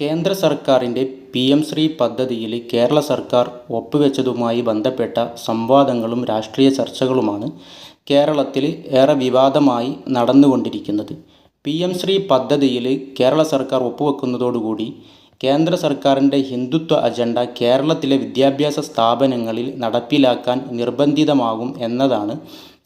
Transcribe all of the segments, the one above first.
കേന്ദ്ര സർക്കാരിന്റെ P M Shri പദ്ധതിയിൽ കേരള സർക്കാർ ഒപ്പുവെച്ചതുമായി ബന്ധപ്പെട്ട സംവാദങ്ങളും രാഷ്ട്രീയ ചർച്ചകളുമാണ് കേരളത്തിൽ ഏറെ വിവാദമായി നടന്നുകൊണ്ടിരിക്കുന്നത്. പി എം ശ്രീ പദ്ധതിയിൽ കേരള സർക്കാർ ഒപ്പുവെക്കുന്നതോടുകൂടി കേന്ദ്ര സർക്കാരിന്റെ ഹിന്ദുത്വ അജണ്ട കേരളത്തിലെ വിദ്യാഭ്യാസ സ്ഥാപനങ്ങളിൽ നടപ്പിലാക്കാൻ നിർബന്ധിതമാകും എന്നതാണ്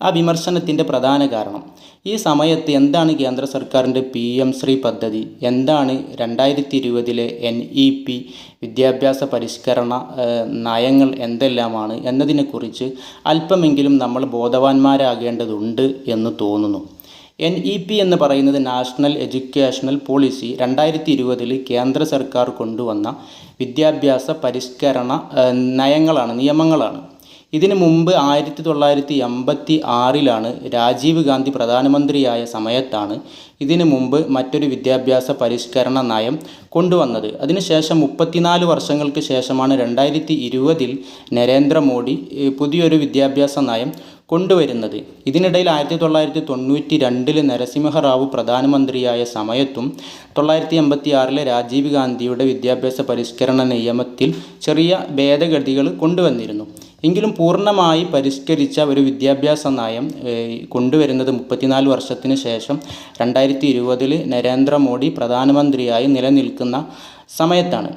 ആ വിമർശനത്തിന്റെ പ്രധാന കാരണം. ഈ സമയത്ത് എന്താണ് കേന്ദ്ര സർക്കാരിന്റെ പി എം ശ്രീ പദ്ധതി? എന്താണ് രണ്ടായിരത്തി ഇരുപതിലെ എൻ ഇ പി വിദ്യാഭ്യാസ പരിഷ്കരണ നയങ്ങൾ എന്തെല്ലാമാണ് എന്നതിനെക്കുറിച്ച് അല്പമെങ്കിലും നമ്മൾ ബോധവാന്മാരാകേണ്ടതുണ്ട് എന്ന് തോന്നുന്നു. എൻ ഇ പി എന്ന് പറയുന്നത് നാഷണൽ എഡ്യൂക്കേഷണൽ പോളിസി രണ്ടായിരത്തി ഇരുപതിൽ കേന്ദ്ര സർക്കാർ കൊണ്ടുവന്ന വിദ്യാഭ്യാസ പരിഷ്കരണ നയങ്ങളാണ് നിയമങ്ങളാണ്. ഇതിനു മുമ്പ് ആയിരത്തി തൊള്ളായിരത്തി എൺപത്തി ആറിലാണ് രാജീവ് ഗാന്ധി പ്രധാനമന്ത്രിയായ സമയത്താണ് ഇതിനു മുമ്പ് മറ്റൊരു വിദ്യാഭ്യാസ പരിഷ്കരണ നയം കൊണ്ടുവന്നത്. അതിനുശേഷം മുപ്പത്തിനാല് വർഷങ്ങൾക്ക് ശേഷമാണ് രണ്ടായിരത്തി ഇരുപതിൽ നരേന്ദ്രമോദി പുതിയൊരു വിദ്യാഭ്യാസ നയം കൊണ്ടുവരുന്നത്. ഇതിനിടയിൽ ആയിരത്തി തൊള്ളായിരത്തി തൊണ്ണൂറ്റി രണ്ടിൽ നരസിംഹറാവു പ്രധാനമന്ത്രിയായ സമയത്തും തൊള്ളായിരത്തി എൺപത്തി ആറിലെ രാജീവ് ഗാന്ധിയുടെ വിദ്യാഭ്യാസ പരിഷ്കരണ നിയമത്തിൽ ചെറിയ ഭേദഗതികൾ കൊണ്ടുവന്നിരുന്നു. എങ്കിലും പൂർണമായി പരിഷ്കരിച്ച ഒരു വിദ്യാഭ്യാസ നയം കൊണ്ടുവരുന്നത് മുപ്പത്തിനാല് വർഷത്തിന് ശേഷം രണ്ടായിരത്തി ഇരുപതിൽ നരേന്ദ്രമോദി പ്രധാനമന്ത്രിയായി നിലനിൽക്കുന്ന സമയത്താണ്.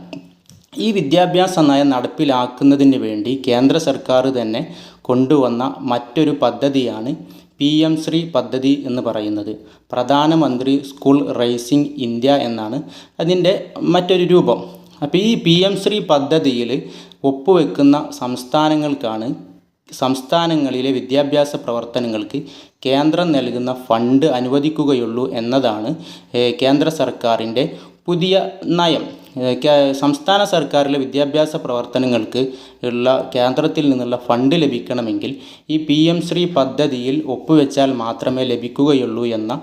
ഈ വിദ്യാഭ്യാസ നയം നടപ്പിലാക്കുന്നതിന് വേണ്ടി കേന്ദ്ര സർക്കാർ തന്നെ കൊണ്ടുവന്ന മറ്റൊരു പദ്ധതിയാണ് പി എം ശ്രീ പദ്ധതി എന്ന് പറയുന്നത്. പ്രധാനമന്ത്രി സ്കൂൾ റേസിംഗ് ഇന്ത്യ എന്നാണ് അതിന്റെ മറ്റൊരു രൂപം. അപ്പോൾ ഈ പി എം ശ്രീ പദ്ധതിയിൽ ഒപ്പുവെക്കുന്ന സംസ്ഥാനങ്ങൾക്കാണ് സംസ്ഥാനങ്ങളിലെ വിദ്യാഭ്യാസ പ്രവർത്തനങ്ങൾക്ക് കേന്ദ്രം നൽകുന്ന ഫണ്ട് അനുവദിക്കുകയുള്ളൂ എന്നതാണ് കേന്ദ്ര സർക്കാരിന്റെ പുതിയ നയം. സംസ്ഥാന സർക്കാരിലെ വിദ്യാഭ്യാസ പ്രവർത്തനങ്ങൾക്ക് ഉള്ള കേന്ദ്രത്തിൽ നിന്നുള്ള ഫണ്ട് ലഭിക്കണമെങ്കിൽ ഈ പി എം ശ്രീ പദ്ധതിയിൽ ഒപ്പുവെച്ചാൽ മാത്രമേ ലഭിക്കുകയുള്ളൂ എന്ന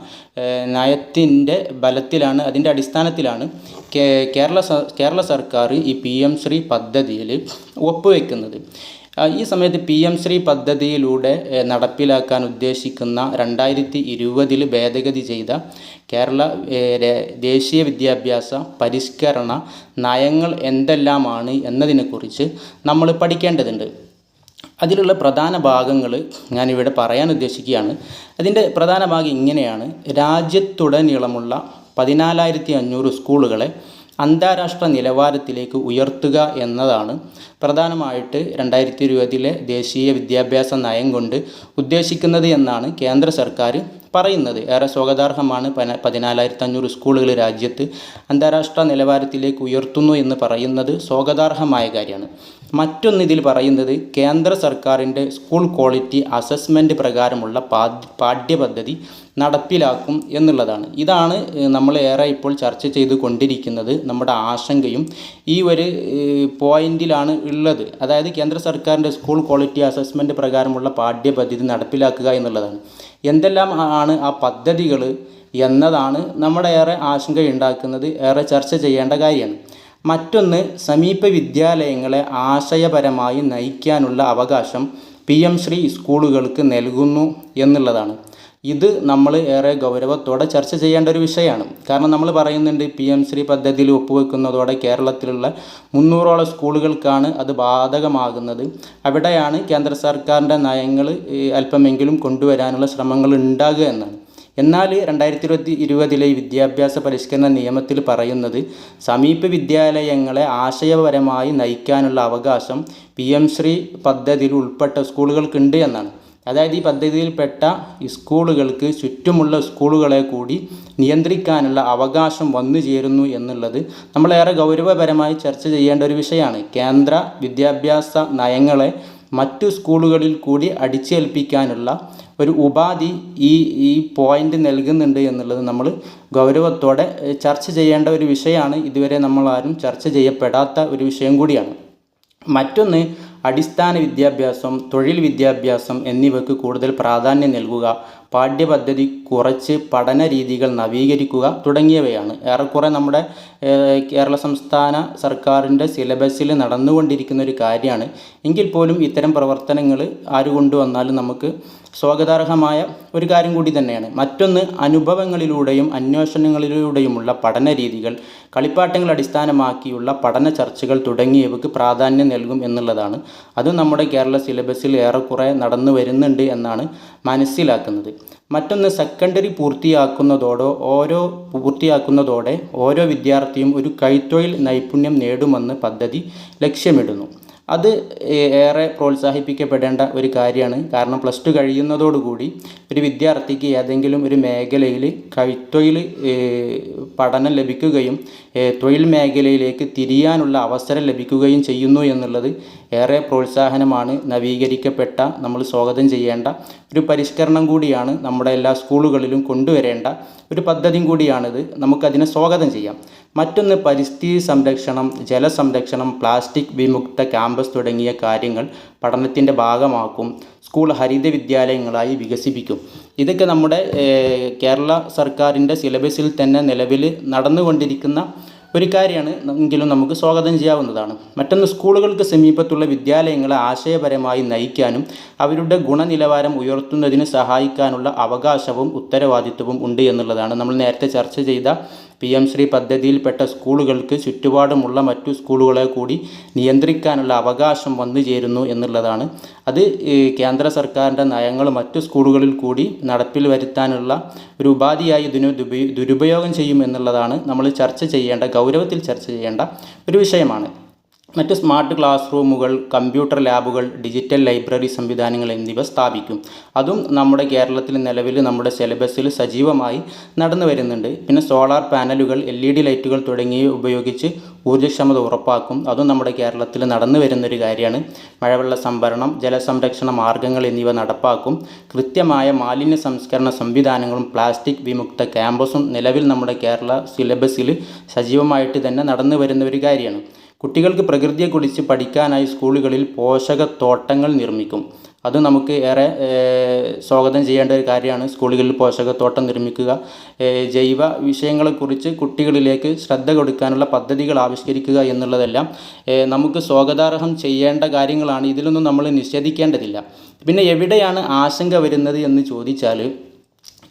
നയത്തിന്റെ ബലത്തിലാണ് അതിന്റെ അടിസ്ഥാനത്തിലാണ് കേരള കേരള സർക്കാർ ഈ പി എം ശ്രീ പദ്ധതിയിൽ ഒപ്പുവെക്കുന്നത്. ഈ സമയത്ത് പി എം ശ്രീ പദ്ധതിയിലൂടെ നടപ്പിലാക്കാൻ ഉദ്ദേശിക്കുന്ന രണ്ടായിരത്തി ഇരുപതിൽ ഭേദഗതി ചെയ്ത കേരള ദേശീയ വിദ്യാഭ്യാസ പരിഷ്കരണ നയങ്ങൾ എന്തെല്ലാമാണ് എന്നതിനെക്കുറിച്ച് നമ്മൾ പഠിക്കേണ്ടതുണ്ട്. അതിലുള്ള പ്രധാന ഭാഗങ്ങൾ ഞാനിവിടെ പറയാൻ ഉദ്ദേശിക്കുകയാണ്. അതിന്റെ പ്രധാന ഭാഗം ഇങ്ങനെയാണ്. രാജ്യത്തുടനീളമുള്ള പതിനാലായിരത്തി അഞ്ഞൂറ് സ്കൂളുകളെ അന്താരാഷ്ട്ര നിലവാരത്തിലേക്ക് ഉയർത്തുക എന്നതാണ് പ്രധാനമായിട്ട് രണ്ടായിരത്തി ഇരുപതിലെ ദേശീയ വിദ്യാഭ്യാസ നയം കൊണ്ട് ഉദ്ദേശിക്കുന്നത് എന്നാണ് കേന്ദ്ര സർക്കാർ പറയുന്നത്. ഏറെ സ്വാഗതാർഹമാണ് പന പതിനാലായിരത്തി അഞ്ഞൂറ് സ്കൂളുകൾ രാജ്യത്ത് അന്താരാഷ്ട്ര നിലവാരത്തിലേക്ക് ഉയർത്തുന്നു എന്ന് പറയുന്നത് സ്വാഗതാർഹമായ കാര്യമാണ്. മറ്റൊന്ന് ഇതിൽ പറയുന്നത് കേന്ദ്ര സർക്കാരിന്റെ സ്കൂൾ ക്വാളിറ്റി അസസ്മെന്റ് പ്രകാരമുള്ള പാഠ്യപദ്ധതി നടപ്പിലാക്കും എന്നുള്ളതാണ്. ഇതാണ് നമ്മൾ ഏറെ ഇപ്പോൾ ചർച്ച ചെയ്തു കൊണ്ടിരിക്കുന്നത് നമ്മുടെ ആശങ്കയും ഈ ഒരു പോയിന്റിലാണ് ഉള്ളത്. അതായത് കേന്ദ്ര സർക്കാരിന്റെ സ്കൂൾ ക്വാളിറ്റി അസസ്മെന്റ് പ്രകാരമുള്ള പാഠ്യപദ്ധതി നടപ്പിലാക്കുക എന്നുള്ളതാണ്. എന്തെല്ലാം ആണ് ആ പദ്ധതികൾ എന്നതാണ് നമ്മുടെ ഏറെ ആശങ്ക ഉണ്ടാക്കുന്നത് ഏറെ ചർച്ച ചെയ്യേണ്ട കാര്യമാണ്. മറ്റൊന്ന് സമീപ വിദ്യാലയങ്ങളെ ആശയപരമായി നയിക്കാനുള്ള അവകാശം പി എം ശ്രീ സ്കൂളുകൾക്ക് നൽകുന്നു എന്നുള്ളതാണ്. ഇത് നമ്മൾ ഏറെ ഗൗരവത്തോടെ ചർച്ച ചെയ്യേണ്ട ഒരു വിഷയമാണ്. കാരണം നമ്മൾ പറയുന്നുണ്ട് പി എം ശ്രീ പദ്ധതിയിൽ ഒപ്പുവെക്കുന്നതോടെ കേരളത്തിലുള്ള മുന്നൂറോളം സ്കൂളുകൾക്കാണ് അത് ബാധകമാകുന്നത്. അവിടെയാണ് കേന്ദ്ര സർക്കാരിന്റെ നയങ്ങൾ അല്പമെങ്കിലും കൊണ്ടുവരാനുള്ള ശ്രമങ്ങൾ ഉണ്ടാകുക എന്നാണ്. എന്നാൽ രണ്ടായിരത്തി ഇരുപത്തി ഇരുപതിലെ വിദ്യാഭ്യാസ പരിഷ്കരണ നിയമത്തിൽ പറയുന്നത് സമീപ വിദ്യാലയങ്ങളെ ആശയപരമായി നയിക്കാനുള്ള അവകാശം പി എം ശ്രീ പദ്ധതിയിൽ ഉൾപ്പെട്ട സ്കൂളുകൾക്കുണ്ട് എന്നാണ്. അതായത് ഈ പദ്ധതിയിൽപ്പെട്ട സ്കൂളുകൾക്ക് ചുറ്റുമുള്ള സ്കൂളുകളെ കൂടി നിയന്ത്രിക്കാനുള്ള അവകാശം വന്നു ചേരുന്നു എന്നുള്ളത് നമ്മളേറെ ഗൗരവപരമായി ചർച്ച ചെയ്യേണ്ട ഒരു വിഷയമാണ്. കേന്ദ്ര വിദ്യാഭ്യാസ നയങ്ങളെ മറ്റു സ്കൂളുകളിൽ കൂടി അടിച്ചേൽപ്പിക്കാനുള്ള ഒരു ഉപാധി ഈ ഈ പോയിന്റ് നൽകുന്നുണ്ട് എന്നുള്ളത് നമ്മൾ ഗൗരവത്തോടെ ചർച്ച ചെയ്യേണ്ട ഒരു വിഷയമാണ്. ഇതുവരെ നമ്മളാരും ചർച്ച ചെയ്യപ്പെടാത്ത ഒരു വിഷയം കൂടിയാണ്. മറ്റൊന്ന് അടിസ്ഥാന വിദ്യാഭ്യാസം തൊഴിൽ വിദ്യാഭ്യാസം എന്നിവയ്ക്ക് കൂടുതൽ പ്രാധാന്യം നൽകുക. പാഠ്യപദ്ധതി കുറച്ച് പഠന രീതികൾ നവീകരിക്കുക തുടങ്ങിയവയാണ്. ഏറെക്കുറെ നമ്മുടെ കേരള സംസ്ഥാന സർക്കാരിന്റെ സിലബസിൽ നടന്നുകൊണ്ടിരിക്കുന്ന ഒരു കാര്യമാണ്. എങ്കിൽ പോലും ഇത്തരം പ്രവർത്തനങ്ങൾ ആര് കൊണ്ടുവന്നാലും നമുക്ക് സ്വാഗതാർഹമായ ഒരു കാര്യം കൂടി തന്നെയാണ്. മറ്റൊന്ന് അനുഭവങ്ങളിലൂടെയും അന്വേഷണങ്ങളിലൂടെയുമുള്ള പഠന രീതികൾ കളിപ്പാട്ടങ്ങൾ അടിസ്ഥാനമാക്കിയുള്ള പഠന ചർച്ചകൾ തുടങ്ങിയവയ്ക്ക് പ്രാധാന്യം നൽകും എന്നുള്ളതാണ്. അതും നമ്മുടെ കേരള സിലബസിൽ ഏറെക്കുറെ നടന്നു വരുന്നുണ്ട് എന്നാണ് മനസ്സിലാക്കുന്നത്. മറ്റൊന്ന് സെക്കൻഡറി പൂർത്തിയാക്കുന്നതോടോ ഓരോ പൂർത്തിയാക്കുന്നതോടെ ഓരോ വിദ്യാർത്ഥിയും ഒരു കൈത്തൊഴിൽ നൈപുണ്യം നേടുമെന്ന് പദ്ധതി ലക്ഷ്യമിടുന്നു. അത് ഏറെ പ്രോത്സാഹിപ്പിക്കപ്പെടേണ്ട ഒരു കാര്യമാണ്. കാരണം പ്ലസ് ടു കഴിയുന്നതോടുകൂടി ഒരു വിദ്യാർത്ഥിക്ക് ഏതെങ്കിലും ഒരു മേഖലയിൽ കൈത്തൊഴിൽ പഠനം ലഭിക്കുകയും തൊഴിൽ മേഖലയിലേക്ക് തിരിയാനുള്ള അവസരം ലഭിക്കുകയും ചെയ്യുന്നു എന്നുള്ളത് ഏറെ പ്രോത്സാഹനമാണ് നവീകരിക്കപ്പെട്ട നമ്മൾ സ്വാഗതം ചെയ്യേണ്ട ഒരു പരിഷ്കരണം കൂടിയാണ് നമ്മുടെ എല്ലാ സ്കൂളുകളിലും കൊണ്ടുവരേണ്ട ഒരു പദ്ധതിയും കൂടിയാണിത്. നമുക്കതിനെ സ്വാഗതം ചെയ്യാം. മറ്റൊന്ന് പരിസ്ഥിതി സംരക്ഷണം ജലസംരക്ഷണം പ്ലാസ്റ്റിക് വിമുക്ത ക്യാമ്പസ് തുടങ്ങിയ കാര്യങ്ങൾ പഠനത്തിന്റെ ഭാഗമാക്കും സ്കൂൾ ഹരിത വിദ്യാലയങ്ങളായി വികസിപ്പിക്കും. ഇതൊക്കെ നമ്മുടെ കേരള സർക്കാരിന്റെ സിലബസിൽ തന്നെ നിലവിൽ നടന്നുകൊണ്ടിരിക്കുന്ന ഒരു കാര്യമാണ് എങ്കിലും നമുക്ക് സ്വാഗതം ചെയ്യാവുന്നതാണ്. മറ്റൊന്ന് സ്കൂളുകൾക്ക് സമീപത്തുള്ള വിദ്യാലയങ്ങളെ ആശയപരമായി നയിക്കാനും അവരുടെ ഗുണനിലവാരം ഉയർത്തുന്നതിന് സഹായിക്കാനുള്ള അവകാശവും ഉത്തരവാദിത്വവും ഉണ്ട് എന്നുള്ളതാണ് നമ്മൾ നേരത്തെ ചർച്ച ചെയ്ത പി എം ശ്രീ പദ്ധതിയിൽപ്പെട്ട സ്കൂളുകൾക്ക് ചുറ്റുപാടുമുള്ള മറ്റു സ്കൂളുകളെ കൂടി നിയന്ത്രിക്കാനുള്ള അവകാശം വന്നു ചേരുന്നു എന്നുള്ളതാണ്. അത് കേന്ദ്ര സർക്കാരിന്റെ നയങ്ങൾ മറ്റു സ്കൂളുകളിൽ കൂടി നടപ്പിൽ വരുത്താനുള്ള ഒരു ഉപാധിയായി ഇതിന് ദുരുപയോഗം ചെയ്യും എന്നുള്ളതാണ് നമ്മൾ ചർച്ച ചെയ്യേണ്ട ഗൗരവത്തിൽ ചർച്ച ചെയ്യേണ്ട ഒരു വിഷയമാണ്. മറ്റ് സ്മാർട്ട് ക്ലാസ് റൂമുകൾ കമ്പ്യൂട്ടർ ലാബുകൾ ഡിജിറ്റൽ ലൈബ്രറി സംവിധാനങ്ങൾ എന്നിവ സ്ഥാപിക്കും. അതും നമ്മുടെ കേരളത്തിൽ നിലവിൽ നമ്മുടെ സിലബസിൽ സജീവമായി നടന്നു വരുന്നുണ്ട്. പിന്നെ സോളാർ പാനലുകൾ എൽ ഇ ഡി ലൈറ്റുകൾ തുടങ്ങിയവ ഉപയോഗിച്ച് ഊർജക്ഷമത ഉറപ്പാക്കും. അതും നമ്മുടെ കേരളത്തിൽ നടന്നു വരുന്നൊരു കാര്യമാണ്. മഴവെള്ള സംഭരണം ജലസംരക്ഷണ മാർഗങ്ങൾ എന്നിവ നടപ്പാക്കും. കൃത്യമായ മാലിന്യ സംസ്കരണ സംവിധാനങ്ങളും പ്ലാസ്റ്റിക് വിമുക്ത ക്യാമ്പസും നിലവിൽ നമ്മുടെ കേരള സിലബസിൽ സജീവമായിട്ട് തന്നെ നടന്നു വരുന്ന ഒരു കാര്യമാണ്. കുട്ടികൾക്ക് പ്രകൃതിയെക്കുറിച്ച് പഠിക്കാനായി സ്കൂളുകളിൽ പോഷകത്തോട്ടങ്ങൾ നിർമ്മിക്കും. അത് നമുക്ക് ഏറെ സ്വാഗതം ചെയ്യേണ്ട ഒരു കാര്യമാണ്. സ്കൂളുകളിൽ പോഷകത്തോട്ടം നിർമ്മിക്കുക. ജൈവ വിഷയങ്ങളെക്കുറിച്ച് കുട്ടികളിലേക്ക് ശ്രദ്ധ കൊടുക്കാനുള്ള പദ്ധതികൾ ആവിഷ്കരിക്കുക എന്നുള്ളതെല്ലാം നമുക്ക് സ്വാഗതാർഹം ചെയ്യേണ്ട കാര്യങ്ങളാണ്. ഇതിലൊന്നും നമ്മൾ നിഷേധിക്കേണ്ടതില്ല. പിന്നെ എവിടെയാണ് ആശങ്ക വരുന്നത് എന്ന് ചോദിച്ചാൽ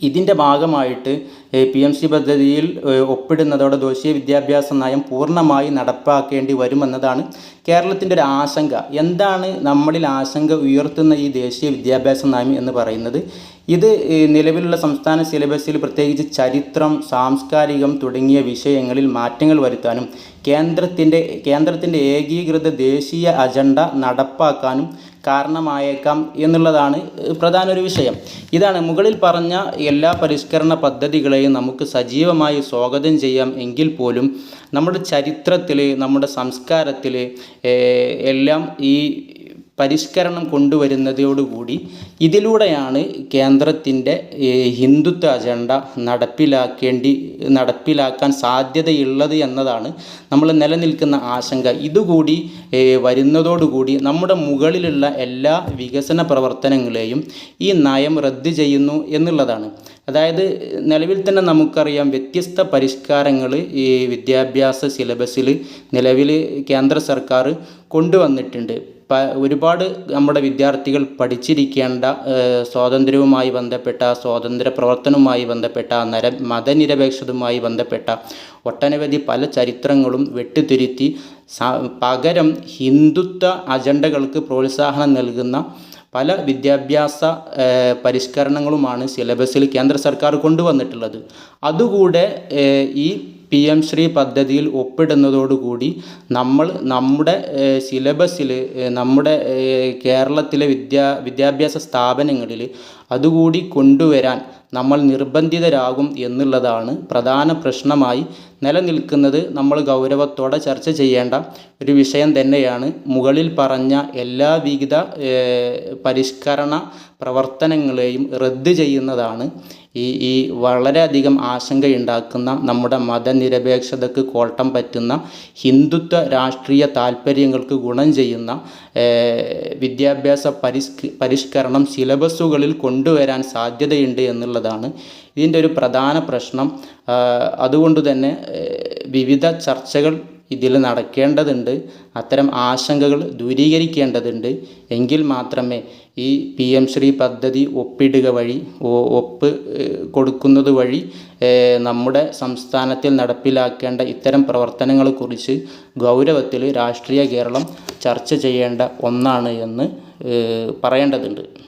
ഇതിന്റെ ഭാഗമായിട്ട് പി എം സി പദ്ധതിയിൽ ഒപ്പിടുന്നതോടെ ദേശീയ വിദ്യാഭ്യാസ നയം പൂർണമായി നടപ്പാക്കേണ്ടി വരുമെന്നതാണ് കേരളത്തിന്റെ ഒരു ആശങ്ക. എന്താണ് നമ്മളിൽ ആശങ്ക ഉയർത്തുന്ന ഈ ദേശീയ വിദ്യാഭ്യാസ നയം എന്ന് പറയുന്നത്? ഇത് നിലവിലുള്ള സംസ്ഥാന സിലബസിൽ പ്രത്യേകിച്ച് ചരിത്രം സാംസ്കാരികം തുടങ്ങിയ വിഷയങ്ങളിൽ മാറ്റങ്ങൾ വരുത്താനും കേന്ദ്രത്തിന്റെ കേന്ദ്രത്തിന്റെ ഏകീകൃത ദേശീയ അജണ്ട നടപ്പാക്കാനും കാരണമായേക്കാം എന്നുള്ളതാണ് പ്രധാന ഒരു വിഷയം. ഇതാണ് മുകളിൽ പറഞ്ഞ എല്ലാ പരിഷ്കരണ പദ്ധതികളെയും നമുക്ക് സജീവമായി സ്വാഗതം ചെയ്യാം എങ്കിൽ പോലും നമ്മുടെ ചരിത്രത്തിൽ നമ്മുടെ സംസ്കാരത്തിൽ എല്ലാം ഈ പരിഷ്കരണം കൊണ്ടുവരുന്നതോടുകൂടി ഇതിലൂടെയാണ് കേന്ദ്രത്തിന്റെ ഹിന്ദുത്വ അജണ്ട നടപ്പിലാക്കേണ്ടി നടപ്പിലാക്കാൻ സാധ്യതയുള്ളത് എന്നതാണ് നമ്മൾ നിലനിൽക്കുന്ന ആശങ്ക. ഇതുകൂടി വരുന്നതോടുകൂടി നമ്മുടെ മുകളിലുള്ള എല്ലാ വികസന പ്രവർത്തനങ്ങളെയും ഈ നയം റദ്ദ് ചെയ്യുന്നു എന്നുള്ളതാണ്. അതായത് നിലവിൽ തന്നെ നമുക്കറിയാം വ്യത്യസ്ത പരിഷ്കാരങ്ങൾ ഈ വിദ്യാഭ്യാസ സിലബസിൽ നിലവിൽ കേന്ദ്ര സർക്കാർ കൊണ്ടുവന്നിട്ടുണ്ട്. പ ഒരുപാട് നമ്മുടെ വിദ്യാർത്ഥികൾ പഠിച്ചിരിക്കേണ്ട സ്വാതന്ത്ര്യവുമായി ബന്ധപ്പെട്ട സ്വാതന്ത്ര്യ പ്രവർത്തനവുമായി ബന്ധപ്പെട്ട നര മതനിരപേക്ഷതയുമായി ബന്ധപ്പെട്ട ഒട്ടനവധി പല ചരിത്രങ്ങളും വെട്ടിത്തിരുത്തി പകരം ഹിന്ദുത്വ അജണ്ടകൾക്ക് പ്രോത്സാഹനം നൽകുന്ന പല വിദ്യാഭ്യാസ പരിഷ്കരണങ്ങളുമാണ് സിലബസിൽ കേന്ദ്ര സർക്കാർ കൊണ്ടുവന്നിട്ടുള്ളത്. അതുകൂടെ ഈ പി എം ശ്രീ പദ്ധതിയിൽ ഒപ്പിടുന്നതോടുകൂടി നമ്മൾ നമ്മുടെ സിലബസിൽ നമ്മുടെ കേരളത്തിലെ വിദ്യാ വിദ്യാഭ്യാസ സ്ഥാപനങ്ങളിൽ അതുകൂടി കൊണ്ടുവരാൻ നമ്മൾ നിർബന്ധിതരാകും എന്നുള്ളതാണ് പ്രധാന പ്രശ്നമായി നിലനിൽക്കുന്നത്. നമ്മൾ ഗൗരവത്തോടെ ചർച്ച ചെയ്യേണ്ട ഒരു വിഷയം തന്നെയാണ്. മുകളിൽ പറഞ്ഞ എല്ലാ എല്ലാവിധ പരിഷ്കരണ പ്രവർത്തനങ്ങളെയും റദ്ദ് ചെയ്യുന്നതാണ്. ഈ ഈ വളരെയധികം ആശങ്കയുണ്ടാക്കുന്ന നമ്മുടെ മതനിരപേക്ഷതക്ക് കോട്ടം പറ്റുന്ന ഹിന്ദുത്വ രാഷ്ട്രീയ താല്പര്യങ്ങൾക്ക് ഗുണം ചെയ്യുന്ന വിദ്യാഭ്യാസ പരിഷ്ക പരിഷ്കരണം സിലബസുകളിൽ കൊണ്ടുവരാൻ സാധ്യതയുണ്ട് എന്നുള്ളതാണ് ഇതിന്റെ ഒരു പ്രധാന പ്രശ്നം. അതുകൊണ്ട് തന്നെ വിവിധ ചർച്ചകൾ ഇതിൽ നടക്കേണ്ടതുണ്ട്. അത്തരം ആശങ്കകൾ ദൂരീകരിക്കേണ്ടതുണ്ട്. എങ്കിൽ മാത്രമേ ഈ പി എം ശ്രീ പദ്ധതി ഒപ്പിടുക വഴി ഒപ്പ് കൊടുക്കുന്നത് വഴി നമ്മുടെ സംസ്ഥാനത്തിൽ നടപ്പിലാക്കേണ്ട ഇത്തരം പ്രവർത്തനങ്ങളെക്കുറിച്ച് ഗൗരവത്തിൽ രാഷ്ട്രീയ കേരളം ചർച്ച ചെയ്യേണ്ട ഒന്നാണ് എന്ന് പറയേണ്ടതുണ്ട്.